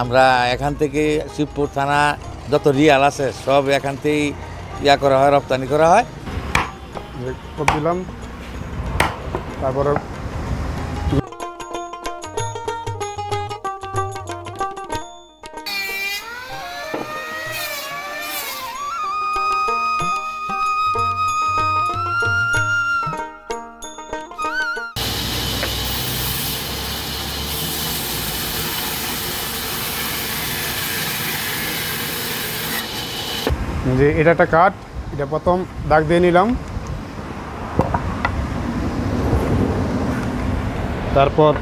আমরা এখান থেকে শিবপুর থানা যত রিয়াল আছে, সব এখান থেকেই ইয়া করা হয়, রপ্তানি করা হয়। দিলাম? তারপরে যে এটা একটা কাঠ এটা প্রথম দাগ দিয়ে নিলাম। তারপর?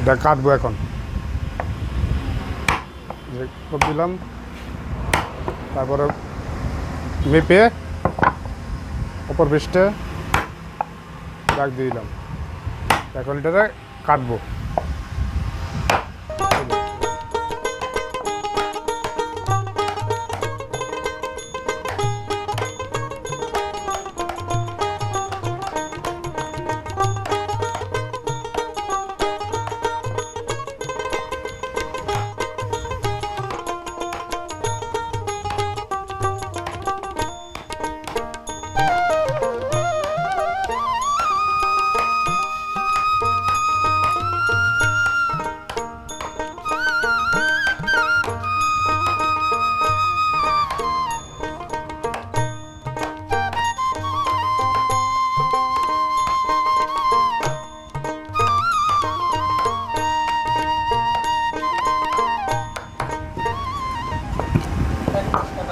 এটা কাটবো এখন। যে কোপ দিলাম। তারপরে মেপে অপর পৃষ্ঠে দাগ দিয়ে দিলাম। এখন এটাতে কাটবো।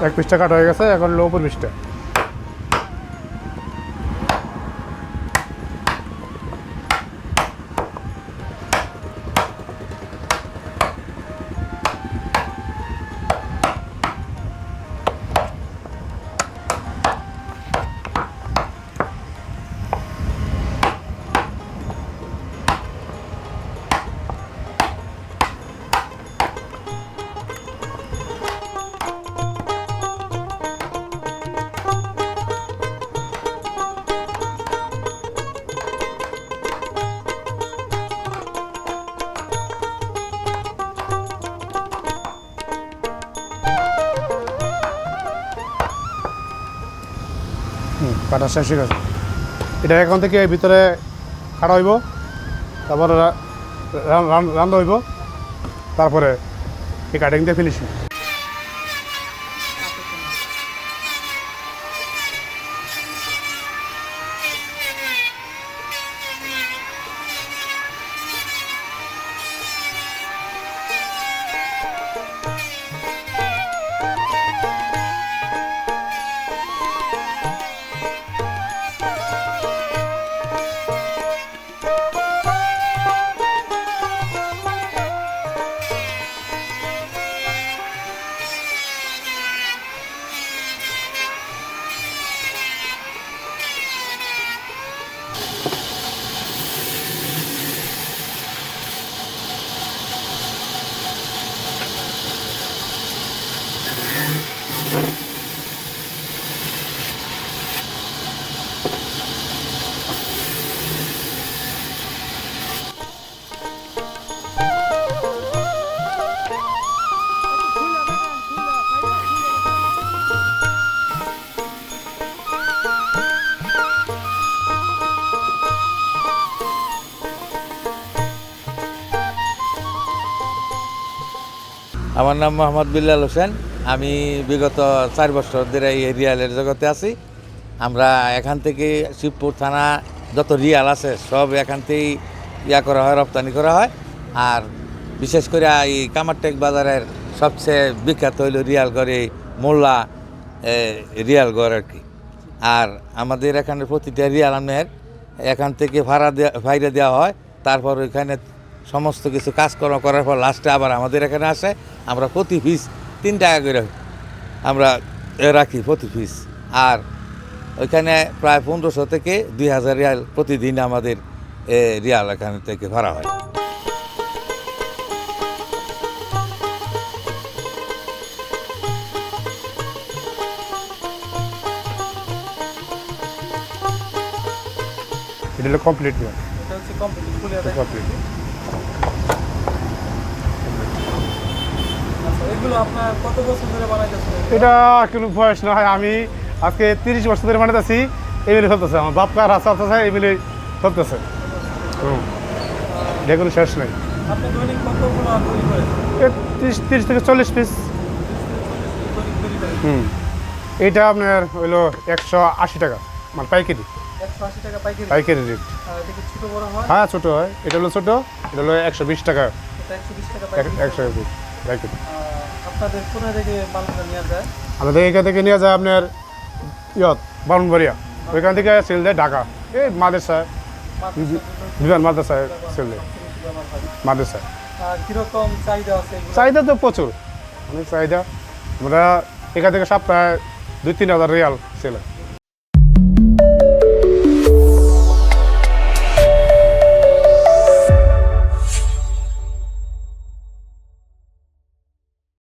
এক পৃষ্ঠা কাটা হয়ে গেছে এখন লো উপর পৃষ্ঠা কাটা শেষ হয়ে গেছে। এটা এখন থেকে ভিতরে কাটা হইব, তারপরে রান্না হইব, তারপরে এই কাটিং দিয়ে ফিনিশিং আমার নাম মোহাম্মদ বিল্লাল হোসেন। আমি বিগত চার বছর ধরে এই রিয়ালের জগতে আছি। আমরা এখান থেকে শিবপুর থানা যত রিয়াল আছে সব এখান থেকেই ইয়া করা হয় রপ্তানি করা হয়। আর বিশেষ করে এই কামারটেক বাজারের সবচেয়ে বিখ্যাত হইল রিয়ালগড় এই মোল্লা এ, রিয়ালগড় আর কি। আর আমাদের এখানে প্রতিটা রিয়াল আমের এখান থেকে ভাড়া দেওয়া ভাইরে দেওয়া হয়। তারপর ওইখানে সমস্ত কিছু কাজকর্ম করার পর লাস্টে আবার আমাদের এখানে আসে। আমরা প্রতি পিস তিন টাকা করে আমরা রাখি প্রতি পিস আর ওইখানে প্রায় পনেরোশো থেকে দুই হাজার রিয়াল প্রতিদিন আমাদের এ, রিয়াল এখান থেকে ভাড়া হয়। এটা হলো কমপ্লিট এটা হচ্ছে কমপ্লিট ফুলে কমপ্লিট এগুলো আপনার কত বছর ধরে বানাইতেছেন? এটা কোনো বয়স না হয় আমি আজকে তিরিশ বছর ধরে বানাতেছি এই মিলে চলতেছে আমার বাপ কার রাস্তা চলতেছে মিলে চলতেছে। হুম এটা কোনো শেষ নেই। আপনি দৈনিক কতগুলো তৈরি করেন? তিরিশ তিরিশ থেকে চল্লিশ পিস। হুম এইটা আপনার হইল একশো আশি টাকা মানে পাইকারি। পাইকারি। রেট এটা হয়? ছোটো হয়। এটা হলো ছোটো এটা হলো একশো বিশ টাকা। এটা একশো বিশ টাকা একশো আপনাদের কোথায় থেকে নিয়ে যায়? আমাদের এখান থেকে নিয়ে যায় আপনার ইয়ত বারুনবাড়িয়া ওইখান থেকে সেল দেয় ঢাকা। এই মাদেশায় বিমান মাদ্রাসায় সেল দেয়। মাদ্রাসায় কীরকম চাহিদা আছে চাহিদা তো প্রচুর। অনেক চাহিদা। আমরা এখান থেকে সপ্তাহে দুই তিন হাজার রিয়াল সেল হয়।